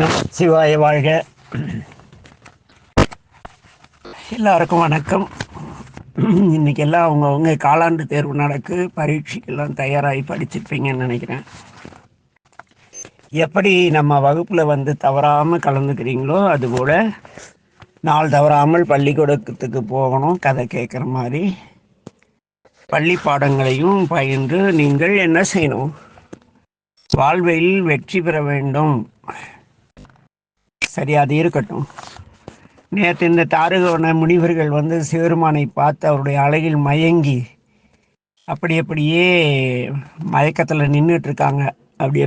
நம சிவாய வாழ்க. எல்லாருக்கும் வணக்கம். இன்னைக்கு எல்லாம் அவங்கவுங்க காலாண்டு தேர்வு நடக்கு. பரீட்சைக்கெல்லாம் தயாராகி படிச்சிருப்பீங்கன்னு நினைக்கிறேன். எப்படி நம்ம வகுப்பில் வந்து தவறாமல் கலந்துக்கிறீங்களோ அதுபோல் நாள் தவறாமல் பள்ளிக்கூடத்துக்கு போகணும் கதை கேட்குற மாதிரி. பள்ளி பாடங்களையும் பயின்று நீங்கள் என்ன செய்யணும்? வாழ்வில் வெற்றி பெற வேண்டும். சரி அது இருக்கட்டும். நேற்று இந்த தாரகவன முனிவர்கள் வந்து சிவருமானை பார்த்து அவருடைய அழகில் மயங்கி அப்படி அப்படியே மயக்கத்தில் நின்றுட்டு இருக்காங்க அப்படியே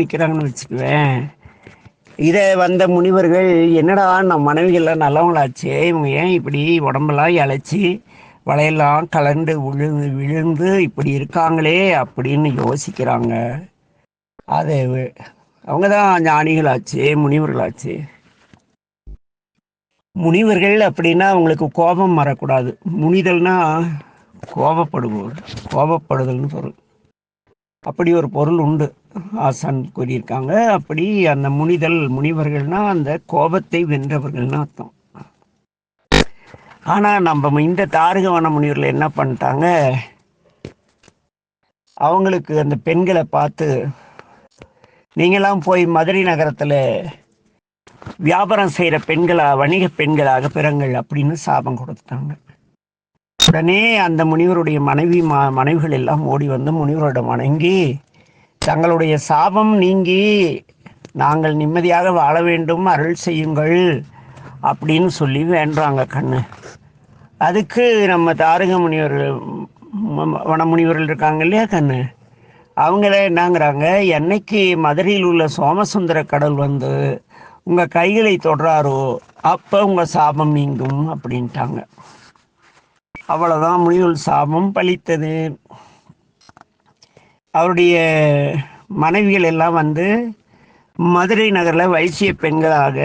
நிற்கிறாங்கன்னு வச்சுக்குவேன். இதை வந்த முனிவர்கள் என்னடா நம்ம மனைவிகள்லாம் நல்லவங்களாச்சு இவங்க ஏன் இப்படி உடம்பெல்லாம் இழைச்சி வளையெல்லாம் கலண்டு விழுந்து விழுந்து இப்படி இருக்காங்களே? அப்படின்னு யோசிக்கிறாங்க. அது அவங்க தான் ஞானிகளாச்சு முனிவர்களாச்சு. முனிவர்கள் அப்படின்னா அவங்களுக்கு கோபம் வரக்கூடாது. முனிதல்னா கோபப்படுவோர் கோபப்படுதல்னு பொருள். அப்படி ஒரு பொருள் உண்டு. ஆசான் கூறியிருக்காங்க. அப்படி அந்த முனிதல் முனிவர்கள்னா அந்த கோபத்தை வென்றவர்கள்னு அர்த்தம். ஆனால் நம்ம இந்த தாரகவன முனிவர்கள் என்ன பண்ணிட்டாங்க? அவங்களுக்கு அந்த பெண்களை பார்த்து நீங்களாம் போய் மதுரை நகரத்தில் வியாபாரம் செய்கிற பெண்களாக வணிக பெண்களாக பிறங்கள் அப்படின்னு சாபம் கொடுத்தாங்க உடனே அந்த முனிவருடைய மனைவி மா மனைவிகள் எல்லாம் ஓடி வந்து முனிவரிடம் வணங்கி தங்களுடைய சாபம் நீங்கி நாங்கள் நிம்மதியாக வாழ வேண்டும் அருள் செய்யுங்கள் அப்படின்னு சொல்லி வேண்டுறாங்க கண்ணு. அதுக்கு நம்ம தாரக முனிவர்கள் வனமுனிவர்கள் இருக்காங்க இல்லையா கண்ணு? அவங்கள என்னங்கிறாங்க என்னைக்கு மதுரையில் உள்ள சோமசுந்தர கடல் வந்து உங்கள் கைகளை தொடுறாரோ அப்போ உங்கள் சாபம் நீங்கும் அப்படின்ட்டாங்க. அவ்வளோதான் முனிவல் சாபம் பழித்தது. அவருடைய மனைவிகள் எல்லாம் வந்து மதுரை நகரில் வைசிய பெண்களாக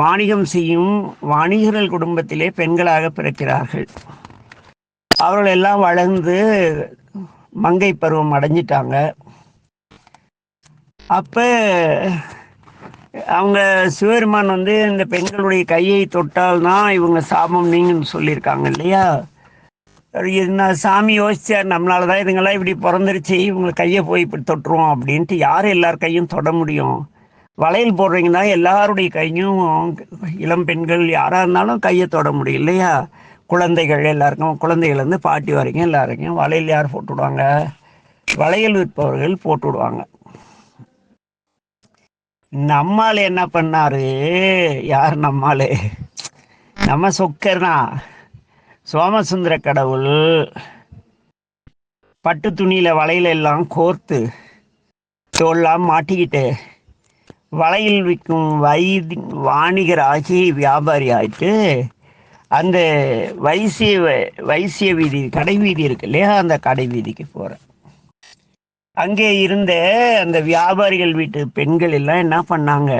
வாணிகம் செய்யும் வாணிகர்கள் குடும்பத்திலே பெண்களாக பிறக்கிறார்கள். அவர்கள் எல்லாம் வளர்ந்து மங்கை பருவம் அடைஞ்சிட்டாங்க. அப்போ அவங்க சிவபெருமான் வந்து இந்த பெண்களுடைய கையை தொட்டால் தான் இவங்க சாபம் நீங்கன்னு சொல்லியிருக்காங்க இல்லையா? நான் சாமி யோசிச்சார் நம்மளால தான் இதுங்கெல்லாம் இப்படி பிறந்துருச்சு இவங்க கையை போய் இப்படி தொட்டுருவோம் அப்படின்ட்டு யார் எல்லார் கையும் தொட முடியும்? வளையல் போடுறீங்கன்னா எல்லாருடைய கையும் இளம் பெண்கள் யாராக இருந்தாலும் கையை தொட முடியும் இல்லையா? குழந்தைகள் எல்லாருக்கும் குழந்தைகள் வந்து பாட்டி வரைக்கும் எல்லாருக்கும் வளையல் யார் போட்டு விடுவாங்க வளையல் விற்பவர்கள் போட்டு விடுவாங்க நம்மால் என்ன பண்ணாரு? யார் நம்மாலே? நம்ம சொக்கர்னா சோமசுந்தர கடவுள். பட்டு துணியில் வளையல் எல்லாம் கோர்த்து தோல்லாம் மாட்டிக்கிட்டு வளையல் விற்கும் வைதி வாணிகராகி வியாபாரி ஆயிட்டு அந்த வைசிய வைசிய வீதி கடை வீதி இருக்கு இல்லையா? அந்த கடை வீதிக்கு போகிறேன் அங்கே இருந்த அந்த வியாபாரிகள் வீட்டு பெண்கள் எல்லாம் என்ன பண்ணாங்க?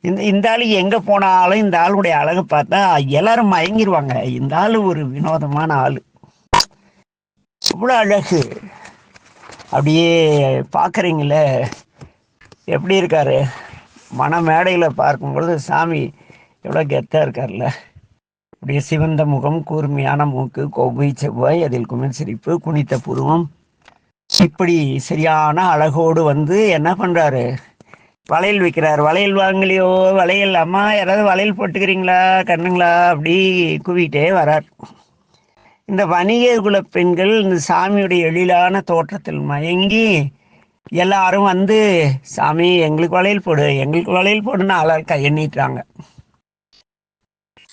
இந்த இந்த ஆள் எங்கே போனாலும் இந்த ஆளுடைய அழகை பார்த்தா எல்லாரும் மயங்கிடுவாங்க இந்த ஆள் ஒரு வினோதமான ஆள். அவ்வளோ அழகு. அப்படியே பார்க்குறீங்களே. எப்படி இருக்காரு? மன மேடையில் பார்க்கும்பொழுது சாமி எவ்வளோ கெத்தாக இருக்கார்ல அப்படியே சிவந்த முகம் கூர்மையான மூக்கு கொவ்வை செவ்வாய் அதில் குமிழ் சிரிப்பு குனித்த புருவம். இப்படி சரியான அழகோடு வந்து என்ன பண்ணுறாரு வளையல் விற்கிறார் வளையல் வாங்கலையோ? வளையல் அம்மா யாராவது வளையல் போட்டுக்கிறீங்களா? கண்ணுங்களா? அப்படி குவிட்டே வரார். இந்த வணிக குல பெண்கள் இந்த சாமியுடைய எழிலான தோற்றத்தில் மயங்கி எல்லாரும் வந்து சாமி எங்களுக்கு வளையல் போடு. எங்களுக்கு வளையல் போடுன்னு ஆளால் கையெண்ணிட்டாங்க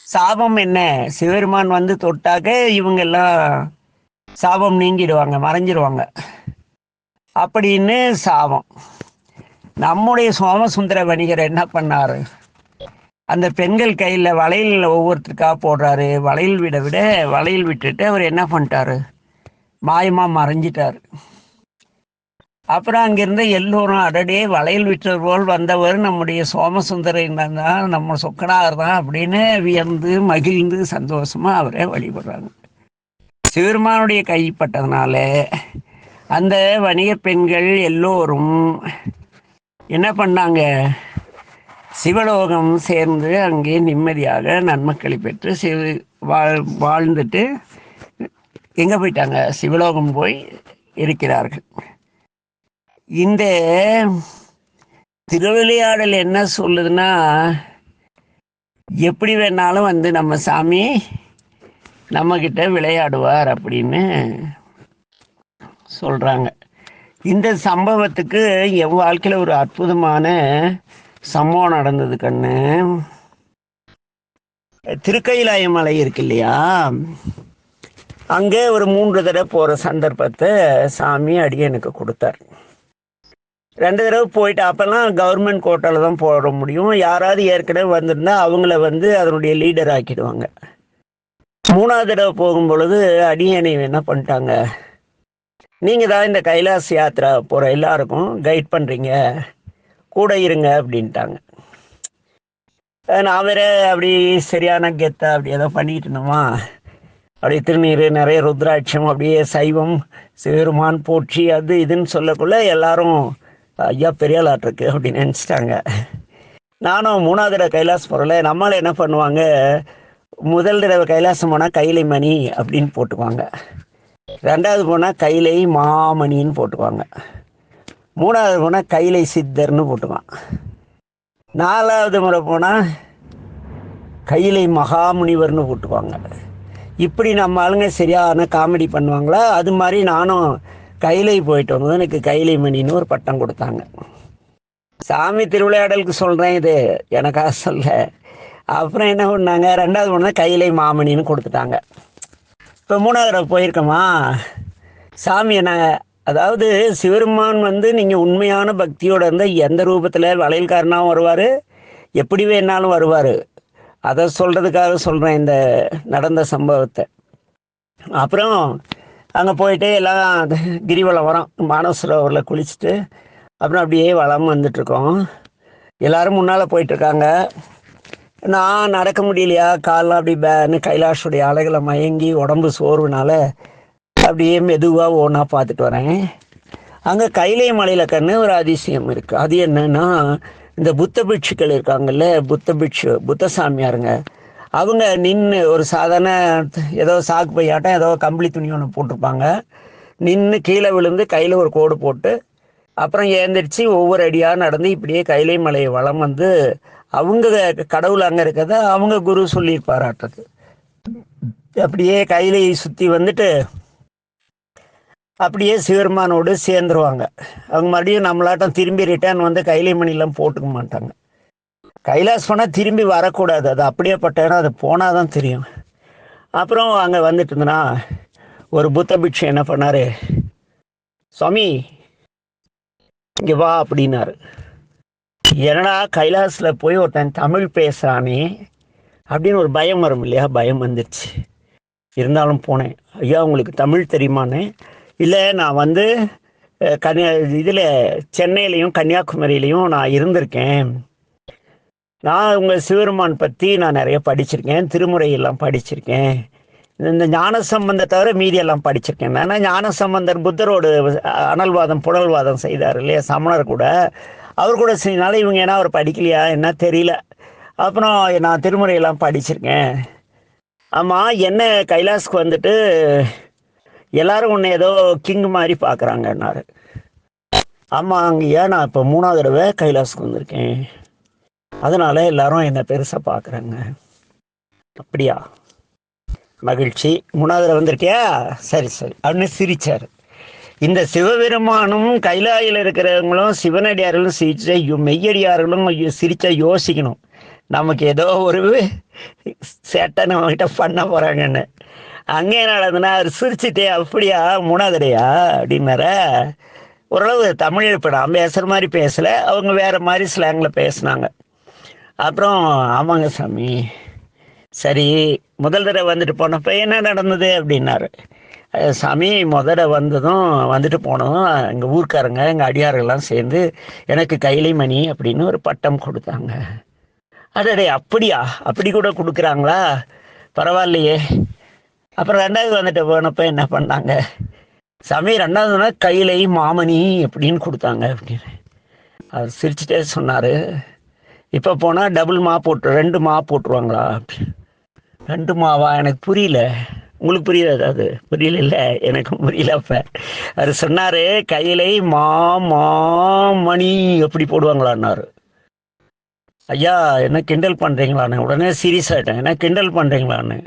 சாபம் என்ன? சிவருமான் வந்து தொட்டாக்க இவங்க எல்லாம் சாபம் நீங்கிடுவாங்க மறைஞ்சிருவாங்க. அப்படின்னு சாபம். நம்முடைய சோமசுந்தர வணிகர் என்ன பண்ணார்? அந்த பெண்கள் கையில் வளையல் ஒவ்வொருத்தருக்காக போடுறாரு. வளையல் விட விட வளையல் விட்டுட்டு அவர் என்ன பண்ணிட்டாரு? மாயமாக மறைஞ்சிட்டாரு. அப்புறம் அங்கிருந்து எல்லோரும் அடடே வளையல் விற்றது போல் வந்தவர் நம்முடைய சோமசுந்தரன் தான் நம்ம சொக்கனார் தான் அப்படின்னு வியந்து மகிழ்ந்து சந்தோஷமாக அவரே வழிபடுறாங்க. சிவருமானுடைய கைப்பட்டதுனால அந்த வணிக பெண்கள் எல்லோரும் என்ன பண்ணாங்க? சிவலோகம் சேர்ந்து அங்கே நிம்மதியாக நன்மக்களை பெற்று சிவ வாழ் வாழ்ந்துட்டு எங்கே போயிட்டாங்க? சிவலோகம் போய் இருக்கிறார்கள். இந்த திருவிளையாடல் என்ன சொல்லுதுன்னா எப்படி வேணாலும் வந்து நம்ம சாமி நம்மக்கிட்ட விளையாடுவார் அப்படின்னு சொல்கிறாங்க இந்த சம்பவத்துக்கு என் வாழ்க்கையில் ஒரு அற்புதமான சம்பவம் நடந்தது கண்ணு. திருக்கைலாய மலை இருக்கு இல்லையா? அங்கே ஒரு மூன்று தடவை போகிற சந்தர்ப்பத்தை சாமி அடியனுக்கு கொடுத்தார். ரெண்டு தடவை போயிட்டு அப்போல்லாம் கவர்மெண்ட் கோட்டாவில் தான் போட முடியும். யாராவது ஏற்கனவே வந்திருந்தா அவங்கள வந்து அதனுடைய லீடர் ஆக்கிடுவாங்க. மூணாவது தடவை போகும் பொழுது அடியனை என்ன பண்ணிட்டாங்க? நீங்கள் தான் இந்த கைலாஸ் யாத்திரா போகிற எல்லாருக்கும் கைட் பண்ணுறீங்க கூட இருங்க அப்படின்ட்டாங்க. நான் வேற அப்படி சரியான கெத்தா அப்படி ஏதோ பண்ணிட்டு இருந்தோமா? அப்படியே திருநீர் நிறைய ருத்ராட்சம் அப்படியே சைவம் சிவருமான் போற்றி அது இதுன்னு சொல்லக்குள்ள எல்லாரும் ஐயா பெரிய ஆளாட்டிருக்கு அப்படின்னு நினச்சிட்டாங்க. நானும் மூணாவது தடவை கைலாஸ் போகிறல நம்மளால் என்ன பண்ணுவாங்க? முதல் தடவை கைலாசம் போனால் கைலை மணி அப்படின்னு போட்டுக்குவாங்க. ரெண்டாவது போனால் கைலை மாமணின்னு போட்டுக்குவாங்க. மூணாவது போனால் கைலை சித்தர்னு போட்டுக்குவான். நாலாவது முறை போனால் கைலை மகாமுனிவர்னு போட்டுக்குவாங்க. இப்படி நம்ம ஆளுங்க சரியான காமெடி பண்ணுவாங்களா? அது மாதிரி நானும் கைலை போயிட்டு வந்தது எனக்கு கைலை மணின்னு ஒரு பட்டம் கொடுத்தாங்க. சாமி திருவிளையாடலுக்கு சொல்கிறேன் இது. எனக்காக சொல்ல அப்புறம் என்ன பண்ணாங்க? ரெண்டாவது ஒன்று கைலை மாமணின்னு கொடுத்துட்டாங்க. இப்போ மூணாவது தடவை போயிருக்கோமா? சாமி என்ன அதாவது சிவருமான் வந்து நீங்கள் உண்மையான பக்தியோட இருந்தால் எந்த ரூபத்தில் வளையல்காரனாகவும் வருவார்? எப்படி வேணாலும் வருவார்? அதை சொல்கிறதுக்காக சொல்கிறேன் இந்த நடந்த சம்பவத்தை. அப்புறம் அங்கே போயிட்டு எல்லாம் கிரிவலம் வரோம். மானசரோவரில் குளிச்சுட்டு அப்புறம் அப்படியே வளம் வந்துட்ருக்கோம் எல்லாரும் முன்னால் போயிட்டுருக்காங்க. நான் நடக்க முடியலையா? காலெலாம் அப்படி பேன்னு கைலாஷுடைய அலைகளை மயங்கி உடம்பு சோர்வுனால அப்படியே மெதுவாக ஒன்றா பார்த்துட்டு வரேன். அங்கே கைலை மலையில் கண்ணு ஒரு அதிசயம் இருக்குது அது என்னன்னா இந்த புத்த பிட்சுக்கள் இருக்காங்கல்ல புத்த பிட்சு புத்த சாமியாருங்க. அவங்க நின்று ஒரு சாதாரண ஏதோ சாக்கு பையாட்டம் ஏதோ கம்பளி துணி ஒன்று போட்டிருப்பாங்க. நின்று கீழே விழுந்து கையில் ஒரு கோடு போட்டு அப்புறம் ஏந்திரிச்சு ஒவ்வொரு அடியாக நடந்து இப்படியே கைலை மலையை வளம் வந்து அவங்க கடவுள் அங்கே இருக்கிறத அவங்க குரு சொல்லியிருப்பாராட்டுக்கு அப்படியே கைலையை சுற்றி வந்துட்டு அப்படியே சிவருமானோடு சேர்ந்துருவாங்க. அவங்க மறுபடியும் நம்மளாட்டம் திரும்பி ரிட்டர்ன் வந்து கைலை மணிலாம் போட்டுக்க மாட்டாங்க. கைலாஸ் போனால் திரும்பி வரக்கூடாது. அது அப்படியே பட்ட இடம் அது போனால் தான் தெரியும். அப்புறம் அங்கே வந்துட்டு இருந்தனா ஒரு புத்த பிக்ஷு என்ன பண்ணார்? சுவாமி இங்கே வா அப்படின்னாரு. என்னடா கைலாஸில் போய் ஒருத்தன் தமிழ் பேசுகிறானே அப்படின்னு ஒரு பயம் வரும் இல்லையா? பயம் வந்துடுச்சு இருந்தாலும் போனேன். ஐயா உங்களுக்கு தமிழ் தெரியுமான்னு? இல்லை நான் வந்து கன்னியா இதில் சென்னையிலையும் கன்னியாகுமரியிலையும் நான் இருந்திருக்கேன். நான் உங்கள் சிவருமான் பற்றி நான் நிறைய படிச்சிருக்கேன் திருமுறையெல்லாம் படிச்சிருக்கேன். இந்த ஞான சம்பந்த தவிர மீதியெல்லாம் படிச்சிருக்கேன். நான் ஞான சம்பந்தர் புத்தரோடு அனல்வாதம் புனல்வாதம் செய்தார் இல்லையா சமணர் கூட. அவர் கூட செய்யனால இவங்க ஏன்னா அவர் படிக்கலையா என்ன தெரியல. அப்புறம் நான் திருமுறையெல்லாம் படிச்சிருக்கேன். ஆமாம் என்ன கைலாஸுக்கு வந்துட்டு எல்லாரும் உன்னை ஏதோ கிங் மாதிரி பார்க்குறாங்கன்னாரு ஆமாம் அங்கேயா நான் இப்போ மூணாவது தடவை கைலாஸுக்கு வந்திருக்கேன். அதனால எல்லாரும் என்னை பெருசாக பார்க்குறாங்க அப்படியா? மகிழ்ச்சி. மூணாவது தடவை வந்திருக்கியா? சரி சரி. அப்படின்னு சிரிச்சார். இந்த சிவபெருமானும் கைலாயில் இருக்கிறவங்களும் சிவனடியார்களும் சிரிச்ச யோ- மெய்யடியார்களும் ஐயோ, சிரிச்சா யோசிக்கணும். நமக்கு ஏதோ ஒரு சேட்டை நம்மகிட்ட பண்ண போகிறாங்கன்னு அங்கே நடந்ததுன்னா அவர் சிரிச்சிட்டே அப்படியா மூணாவதுடையா அப்படின்னார. ஓரளவு தமிழ் இப்போ நான் பேசுகிற மாதிரி பேசலை. அவங்க வேறு மாதிரி ஸ்லாங்கில் பேசுனாங்க. அப்புறம் ஆமாங்க சாமி. சரி முதல் தடவை வந்துட்டு போனப்போ என்ன நடந்தது அப்படின்னாரு. சாமி முதல்ல வந்ததும் வந்துட்டு போனதும் எங்கள் ஊர்க்காரங்க எங்கள் அடியார்கள்லாம் சேர்ந்து எனக்கு கைலை மணி அப்படின்னு ஒரு பட்டம் கொடுத்தாங்க. அடடே அப்படியா? அப்படி கூட கொடுக்குறாங்களா? பரவாயில்லையே. அப்புறம் ரெண்டாவது வந்துட்டு போனப்போ என்ன பண்ணாங்க? சாமி ரெண்டாவதுனா கைலை மாமணி அப்படின்னு கொடுத்தாங்க அப்படின்னு. அவர் சிரிச்சுட்டே சொன்னார். இப்போ போனால் டபுள் மா போட்டு ரெண்டு மா போட்டுருவாங்களா? ரெண்டு மாவா? எனக்கு புரியல. உங்களுக்கு புரியுது அது புரியல இல்லை? எனக்கும் புரியல அப்போ. அவர் சொன்னார் கையிலை மா மா மணி எப்படி போடுவாங்களான்னாரு. ஐயா என்ன கிண்டல் பண்ணுறீங்களான்னு உடனே சீரியஸ் ஆகிட்டேன் என்ன கிண்டல் பண்ணுறீங்களான்னு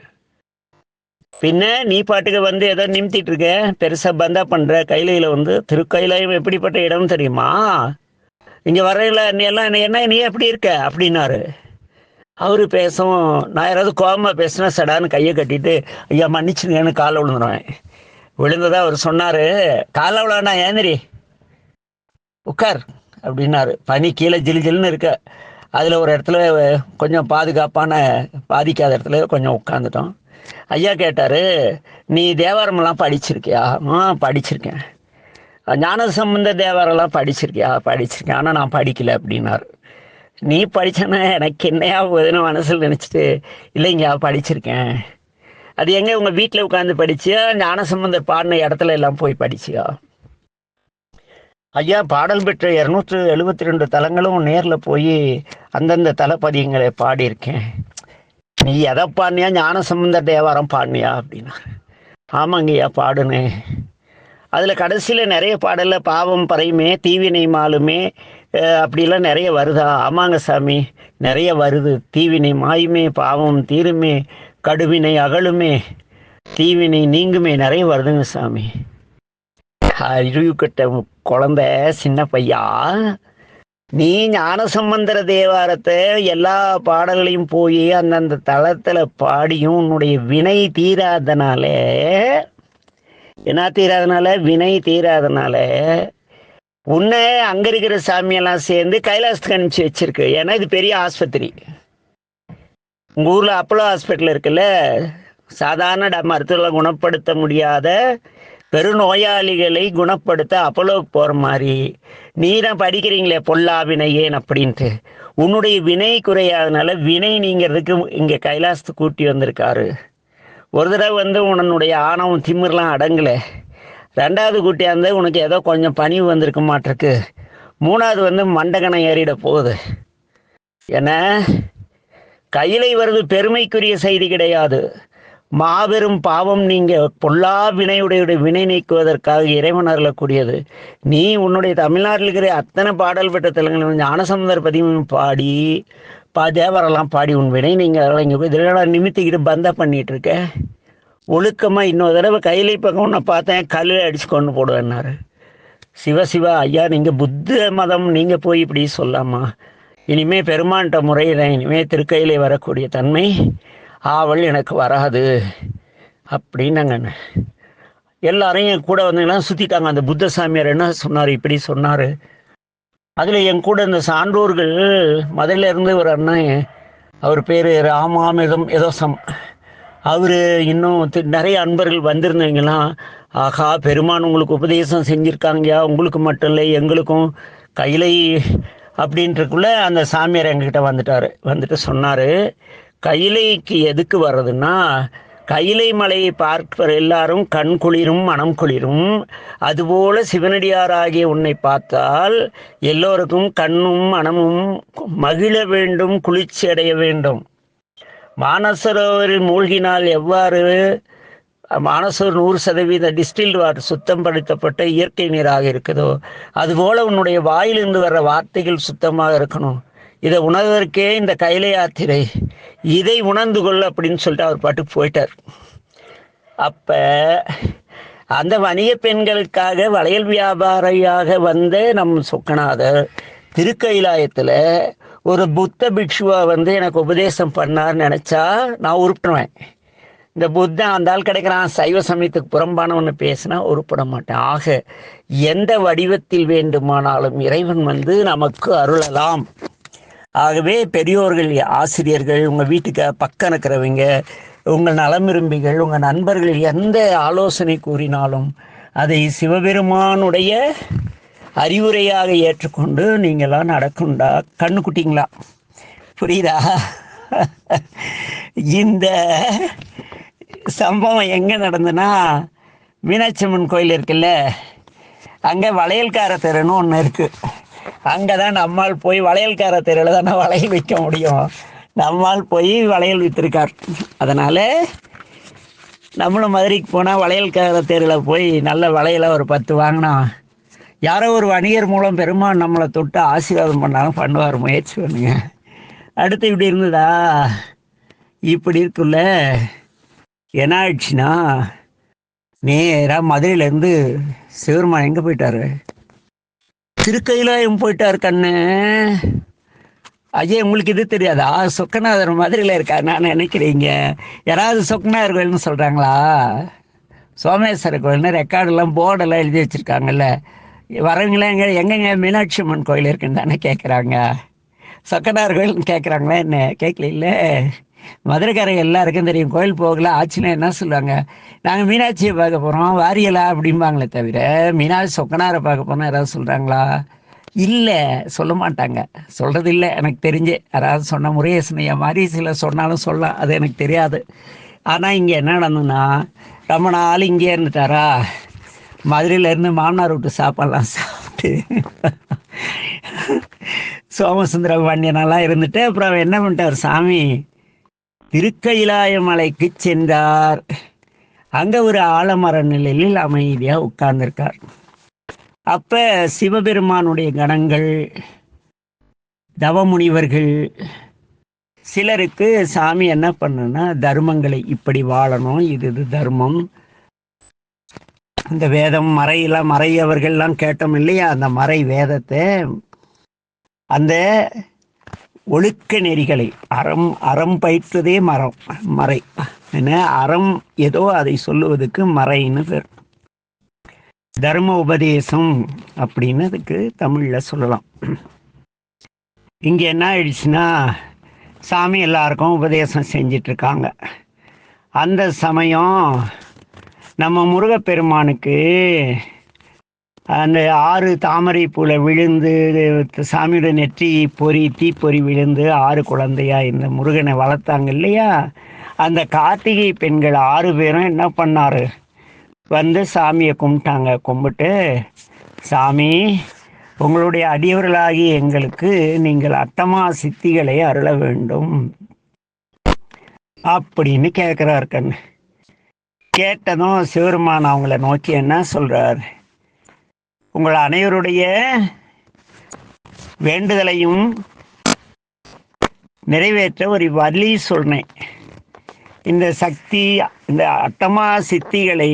பின்ன நீ பாட்டுக்கு வந்து ஏதோ நிமித்திட்டு இருக்க. பெருசாக பந்தா பண்ணுற கையிலையில் வந்து திருக்கையிலையும் எப்படிப்பட்ட இடம் தெரியுமா? இங்கே வரையில நீ எல்லாம் என்ன- என்ன நீ எப்படி இருக்க? அப்படின்னாரு. அவரு பேசவும் நான் யாராவது கோபமாக பேசினா சடான்னு கையை கட்டிட்டு ஐயா மன்னிச்சுங்கன்னு காலை விழுந்துருவேன் விழுந்ததாக அவர் சொன்னார். காலை விழாண்ணா ஏந்திரி உட்கார் அப்படின்னாரு. பனி கீழே ஜிலு ஜிலுன்னு இருக்க. அதில் ஒரு இடத்துல கொஞ்சம் பாதுகாப்பான பாதிக்காத இடத்துல கொஞ்சம் உட்காந்துட்டோம் ஐயா கேட்டார் நீ தேவாரமெல்லாம் படிச்சிருக்கியா? ஆ படிச்சிருக்கேன். ஞான சம்பந்த தேவாரெல்லாம் படிச்சிருக்கியா? படிச்சிருக்கேன். ஆனால் நான் படிக்கல அப்படின்னாரு. நீ படித்தனா எனக்கு என்னையா போகுதுன்னு மனசில் நினச்சிட்டு இல்லைங்க படிச்சிருக்கேன். அது எங்கே உங்கள் வீட்டில் உட்காந்து படிச்சியா? ஞான சம்பந்த பாடின இடத்துல எல்லாம் போய் படிச்சியா? ஐயா பாடல் பெற்ற இரநூற்று எழுபத்தி ரெண்டு தலங்களும் நேரில் போய் அந்தந்த தலப்பதியங்களை பாடியிருக்கேன். நீ எதை பாடினியா? ஞான சம்பந்த தேவாரம் பாடினியா? அப்படின்னா ஆமாங்கய்யா பாடுனேன். அதில் கடைசியில் நிறைய பாடலில் பாவம் பறையுமே தீவினை மாலுமே அப்படிலாம் நிறைய வருதா? ஆமாங்க சாமி நிறைய வருது. தீவினை மாயுமே பாவம் தீருமே கடுவினை அகலுமே தீவினை நீங்குமே நிறைய வருதுங்க சாமி. அறிவு கட்ட குழந்தை சின்ன பையா நீ ஞானசம்பந்தர தேவாரத்தை எல்லா பாடல்களையும் போய் அந்தந்த தளத்தில் பாடியும் உன்னுடைய வினை தீராதனாலே என்ன தீராதனால? வினை தீராதனால உன்னை அங்க இருக்கிற சாமியெல்லாம் சேர்ந்து கைலாசத்துக்கு அனுப்பிச்சு வச்சிருக்கு. ஏன்னா இது பெரிய ஆஸ்பத்திரி. உங்க ஊர்ல அப்போலோ ஹாஸ்பிட்டல் இருக்குல்ல? சாதாரண ட- மருத்துவர்களை குணப்படுத்த முடியாத பெருநோயாளிகளை குணப்படுத்த அப்போலோவுக்கு போற மாதிரி. நீ தான் படிக்கிறீங்களே பொல்லா வினை ஏன் அப்படின்ட்டு. உன்னுடைய வினை குறையாதனால வினை நீங்கிறதுக்கு இங்க கைலாசத்துக்கு கூட்டி வந்திருக்காரு. ஒரு தடவை வந்து உன்னுடைய ஆணவம் திமிரெலாம் அடங்கலை. ரெண்டாவது குட்டியாந்து உனக்கு ஏதோ கொஞ்சம் பணிவு வந்திருக்க மாட்டிருக்கு. மூணாவது வந்து மண்டகணம் ஏறிட போகுது. என்ன? கையிலை வருது பெருமைக்குரிய செய்தி கிடையாது. மாபெரும் பாவம் நீங்கள் பொல்லா வினையுடைய வினை நீக்குவதற்காக இறைவன் அருளக்கூடியது. நீ உன்னுடைய தமிழ்நாட்டில் இருக்கிற அத்தனை பாடல் பெற்ற தெலுங்கு ஞானசமுதர் பதிவும் பாடி பா தேவரெல்லாம் பாடி உண்மையினை நீங்கள் அதெல்லாம் இங்கே போய் இதெல்லாம் நிமித்திக்கிட்டு பந்தா பண்ணிகிட்டு இருக்க ஒழுக்கமாக இன்னொரு தடவை கையிலை பக்கம் ஒன்று பார்த்தேன் கல்லில் அடிச்சு கொண்டு போடுவேன்னாரு. சிவ சிவா ஐயா நீங்கள் புத்த மதம் நீங்கள் போய் இப்படி சொல்லாமா? இனிமே பெருமான்கிட்ட முறையில் இனிமே திருக்கையிலே வரக்கூடிய தன்மை ஆவல் எனக்கு வராது. அப்படின்னாங்க எல்லாரையும் என் கூட வந்தீங்கன்னா சுற்றிட்டாங்க அந்த புத்த சாமியார் என்ன சொன்னார்? இப்படி சொன்னார். அதில் என் கூட இந்த சான்றோர்கள் முதல்ல இருந்து ஒரு அண்ணன் அவர் பேர் ராமாமிதம் ஏதோ சம் அவர் இன்னும் நிறைய அன்பர்கள் வந்திருந்தீங்கன்னா ஆகா பெருமான் உங்களுக்கு உபதேசம் செஞ்சுருக்காங்கயா? உங்களுக்கு மட்டும் இல்லை எங்களுக்கும் கையிலை அப்படின்றக்குள்ள அந்த சாமியார் எங்ககிட்ட வந்துட்டார். வந்துட்டு சொன்னார் கையிலைக்கு எதுக்கு வர்றதுன்னா கைலை மலையை பார்ப்பவர் எல்லாரும் கண் குளிரும் மனம் குளிரும். அதுபோல சிவனடியாராகிய உன்னை பார்த்தால் எல்லோருக்கும் கண்ணும் மனமும் மகிழ வேண்டும் குளிர்ச்சி அடைய வேண்டும். மானசரோவரில் மூழ்கினால் எவ்வாறு மானசர் நூறு சதவீத டிஸ்டில் வாட்டர் சுத்தம் படுத்தப்பட்ட இயற்கை நீராக இருக்குதோ அதுபோல உன்னுடைய வாயிலிருந்து வர்ற வார்த்தைகள் சுத்தமாக இருக்கணும். இதை உணர்வதற்கே இந்த கைல யாத்திரை. இதை உணர்ந்து கொள் அப்படின்னு சொல்லிட்டு அவர் பாட்டுக்கு போயிட்டார். அப்போ அந்த வணிக பெண்களுக்காக வளையல் வியாபாரியாக வந்த நம் சொக்கநாதர் திருக்கைலாயத்தில் ஒரு புத்த பிக்ஷுவை வந்து எனக்கு உபதேசம் பண்ணார்னு நினச்சா நான் உருப்பிடுவேன். இந்த புத்தன் அந்த ஆள் கிடைக்கிறான் சைவ சமயத்துக்கு புறம்பானவன்னு பேசினா உருப்பிட மாட்டேன். ஆக எந்த வடிவத்தில் வேண்டுமானாலும் இறைவன் வந்து நமக்கு அருளலாம். ஆகவே பெரியோர்கள் ஆசிரியர்கள் உங்கள் வீட்டுக்கு பக்கம் இருக்கிறவங்க உங்கள் நலம் விரும்பிகள் உங்கள் நண்பர்கள் எந்த ஆலோசனை கூறினாலும் அதை சிவபெருமானுடைய அறிவுரையாக ஏற்றுக்கொண்டு நீங்களாம் நடக்குண்டா? கண்ணுக்குட்டிங்களா புரியுதா? இந்த சம்பவம் எங்கே நடந்ததுன்னா மீனாட்சி அம்மன் கோயில் இருக்குல்ல அங்கே வளையல்கார தெருன்னு ஒன்று இருக்குது அங்கே தான் நம்மால் போய் வளையல்கார தெருவில் தானே வளையல் விற்க முடியும். நம்மால் போய் வளையல் விற்றுருக்கார் அதனால் நம்மளும் மதுரைக்கு போனால் வளையல்கார தெருவில் போய் நல்ல வளையலை ஒரு பத்து வாங்கினா யாரோ ஒரு வணிகர் மூலம் பெருமான் நம்மளை தொட்டு ஆசீர்வாதம் பண்ணாலும் பண்ணுவார் முயற்சி பண்ணுங்க. அடுத்து இப்படி இருந்ததா? இப்படி இருக்குல்ல. என்ன ஆயிடுச்சுன்னா நேராக மதுரையிலேருந்து சிவருமான் எங்கே போயிட்டாரு? திருக்கையிலாயம் போயிட்டார் கண்ணு. ஐயா உங்களுக்கு இது தெரியாதா? சொக்கநாதர் மதுரையில் இருக்கார் நான் நினைக்கிறீங்க. யாராவது சொக்கநாதர் கோயில்னு சொல்கிறாங்களா சோமேஸ்வரர் கோயில்னு ரெக்கார்டெல்லாம் போர்டெல்லாம் எழுதி வச்சுருக்காங்கல்ல. வரவங்களாம் எங்கே எங்கெங்க மீனாட்சி அம்மன் கோயில் இருக்குன்னு தானே கேட்குறாங்க சொக்கநாதர் கோயில்னு கேட்குறாங்களா என்ன? கேட்கல மதுரைக்காரங்க எல்லாருக்கும் தெரியும். கோயில் போகல ஆச்சுன்னா என்ன சொல்லுவாங்க? நாங்கள் மீனாட்சியை பார்க்க போகிறோம் வாரியலா அப்படிம்பாங்களே தவிர மீனாட்சி சொக்கனாரை பார்க்க போனால் யாராவது சொல்கிறாங்களா இல்லை சொல்ல மாட்டாங்க. சொல்கிறது இல்லை எனக்கு தெரிஞ்சு. யாராவது சொன்ன முருகேசனையா மாதிரி சில சொன்னாலும் சொல்லலாம் அது எனக்கு தெரியாது. ஆனால் இங்கே என்ன நடந்ததுன்னா ரொம்ப நாள் இங்கே இருந்துட்டாரா? மதுரையிலேருந்து மாமனார் விட்டு சாப்பாடலாம் சாப்பிட்டு சோமசுந்தர பாண்டியனெல்லாம் இருந்துட்டு அப்புறம் என்ன பண்ணிட்டார் சாமி? திருக்கயிலாய மலைக்கு சென்றார். அங்க ஒரு ஆலமர நிலையில் அமைதியா உட்கார்ந்திருக்கார். அப்ப சிவபெருமானுடைய கணங்கள் தவமுனிவர்கள் சிலருக்கு சாமி என்ன பண்ணுன்னா தர்மங்களை இப்படி வாழணும் இது இது தர்மம். இந்த வேதம் மறையில மறையவர்கள்லாம் கேட்டோம் இல்லையா அந்த மறை வேதத்தை. அந்த ஒழுக்க நெறிகளை. அறம் அறம் பயிற்றதே மரம் மறை. என்ன அறம் ஏதோ அதை சொல்லுவதுக்கு மறைன்னு பேர். தர்ம உபதேசம் அப்படின்னு அதுக்கு தமிழில் சொல்லலாம். இங்கே என்ன ஆயிடுச்சுன்னா சாமி எல்லாருக்கும் உபதேசம் செஞ்சிட்ருக்காங்க. அந்த சமயம் நம்ம முருகப்பெருமானுக்கு அந்த ஆறு தாமரை பூல விழுந்து சாமியோட நெற்றி பொறி தீப்பொறி விழுந்து ஆறு குழந்தையா இந்த முருகனை வளர்த்தாங்க இல்லையா? அந்த கார்த்திகை பெண்கள் ஆறு பேரும் என்ன பண்ணார்? வந்து சாமியை கும்பிட்டாங்க. கும்பிட்டு சாமி உங்களுடைய அடியவர்களாகி எங்களுக்கு நீங்கள் அத்தமா சித்திகளை அருள வேண்டும். அப்படின்னு கேட்குறாரு கண்ணு. கேட்டதும் சிவருமான் அவங்கள நோக்கி என்ன சொல்கிறாரு உங்கள் அனைவருடைய வேண்டுதலையும் நிறைவேற்ற ஒரு வழி சொன்னேன் இந்த சக்தி இந்த அட்டமா சித்திகளை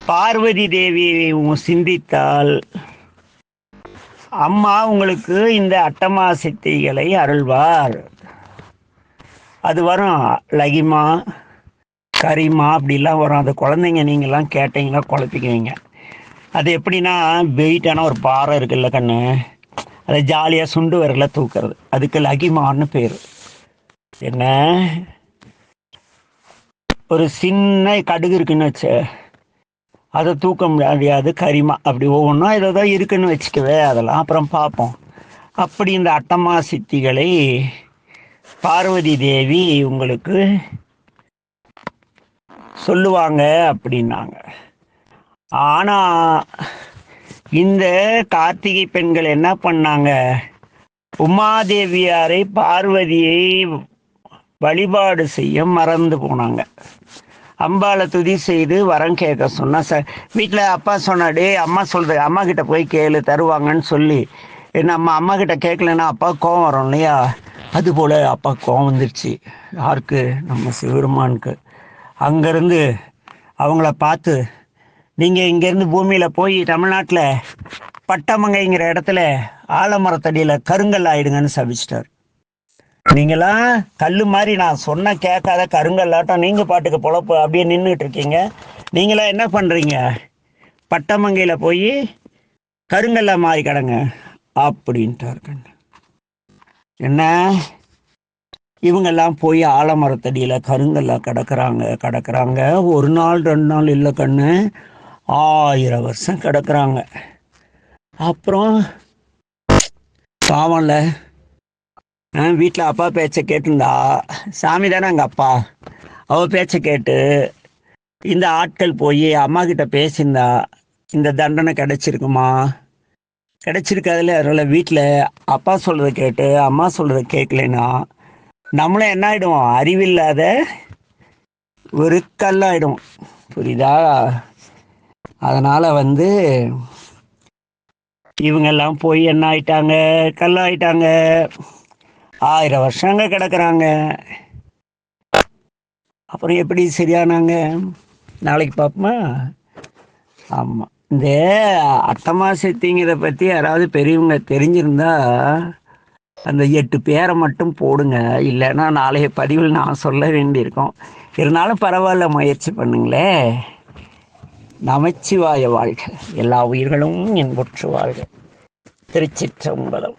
பார்வதி தேவியை சிந்தித்தால் அம்மா உங்களுக்கு இந்த அட்டமா சித்திகளை அருள்வார். அது வரும் லகிமா. கரிமா அப்படிலாம் வரும். அந்த குழந்தைங்க நீங்கள்லாம் கேட்டீங்களா குழப்பிக்குவீங்க. அது எப்படின்னா வெயிட்டான ஒரு பாறை இருக்குல்ல கண்ணு அதை ஜாலியாக சுண்டு வரல தூக்குறது. அதுக்கு லகிமான்னு பேர். என்ன? ஒரு சின்ன கடுகு இருக்குன்னு வச்ச அதை தூக்க முடியாது கரிமா. அப்படி ஒவ்வொன்றும் ஏதோ தான் இருக்குன்னு வச்சுக்கவே அதெல்லாம் அப்புறம் பார்ப்போம். அப்படி இந்த அட்டமா சித்திகளை பார்வதி தேவி உங்களுக்கு சொல்லுவாங்க அப்படின்னாங்க. ஆனால் இந்த கார்த்திகை பெண்கள் என்ன பண்ணாங்க? உமாதேவியாரை பார்வதியை வழிபாடு செய்ய மறந்து போனாங்க. அம்பாளை துதி செய்து வரம் கேட்க சொன்னால் ச வீட்டில் அப்பா சொன்னாடே அம்மா சொல்கிற அம்மா கிட்ட போய் கேளு தருவாங்கன்னு சொல்லி. நம்ம அம்மா கிட்ட கேட்கலன்னா அப்பா கோவம் வரும் இல்லையா? அதுபோல் அப்பா கோவம் வந்துருச்சு. யாருக்கு? நம்ம சிவருமானுக்கு அங்கேருந்து அவங்கள பார்த்து நீங்கள் இங்கேருந்து பூமியில் போய் தமிழ்நாட்டில் பட்டமங்கைங்கிற இடத்துல ஆலமரத்தடியில் கருங்கல் ஆயிடுங்கன்னு சபிச்சிட்டார். நீங்களாம் கல் மாதிரி நான் சொன்ன கேட்காத கருங்கல்லாட்டம் நீங்கள் பாட்டுக்கு பொழப்பு அப்படியே நின்றுட்டு இருக்கீங்க. நீங்களாம் என்ன பண்ணுறீங்க பட்டமங்கையில் போய் கருங்கல்ல மாறி கிடங்க. அப்படின்ட்டார் என்ன? இவங்கெல்லாம் போய் ஆலமரத்தடியில் கருங்கல்ல கிடக்கிறாங்க கிடக்கிறாங்க. ஒரு நாள் ரெண்டு நாள் இல்லை கண்ணு. ஆயிரம் வருஷம் கிடக்கிறாங்க. அப்புறம் பாவம்ல வீட்டில் அப்பா பேச்சை கேட்டிருந்தா. சாமி தானே எங்கள் அப்பா? அவ பேச்சை கேட்டு இந்த ஆட்கள் போய் அம்மா கிட்ட பேசியிருந்தா இந்த தண்டனை கிடைச்சிருக்குமா? கிடைச்சிருக்காதுல்ல அதனால் வீட்டில் அப்பா சொல்கிறத கேட்டு அம்மா சொல்கிறத கேட்கலன்னா நம்மளும் என்ன ஆகிடும் அறிவில்லாத ஒரு கல்லாயிடும் புரியுதா? அதனால் வந்து இவங்கெல்லாம் போய் என்ன ஆயிட்டாங்க? கல்லாயிட்டாங்க. ஆயிரம் வருஷங்க கிடக்குறாங்க. அப்புறம் எப்படி சரியானாங்க? நாளைக்கு பார்ப்போமா? ஆமாம் இந்த அட்டமா சித்திங்கிறத பற்றி யாராவது பெரியவங்க தெரிஞ்சிருந்தா அந்த எட்டு பேரை மட்டும் போடுங்க. இல்லைன்னா நாளைய பதிவில் நான் சொல்ல வேண்டியிருக்கோம். இருந்தாலும் பரவாயில்ல முயற்சி பண்ணுங்களே. நமச்சிவாய வாழ்க. எல்லா உயிர்களும் என்பொற்று வாழ்க. திருச்சிற்றம்பலம்.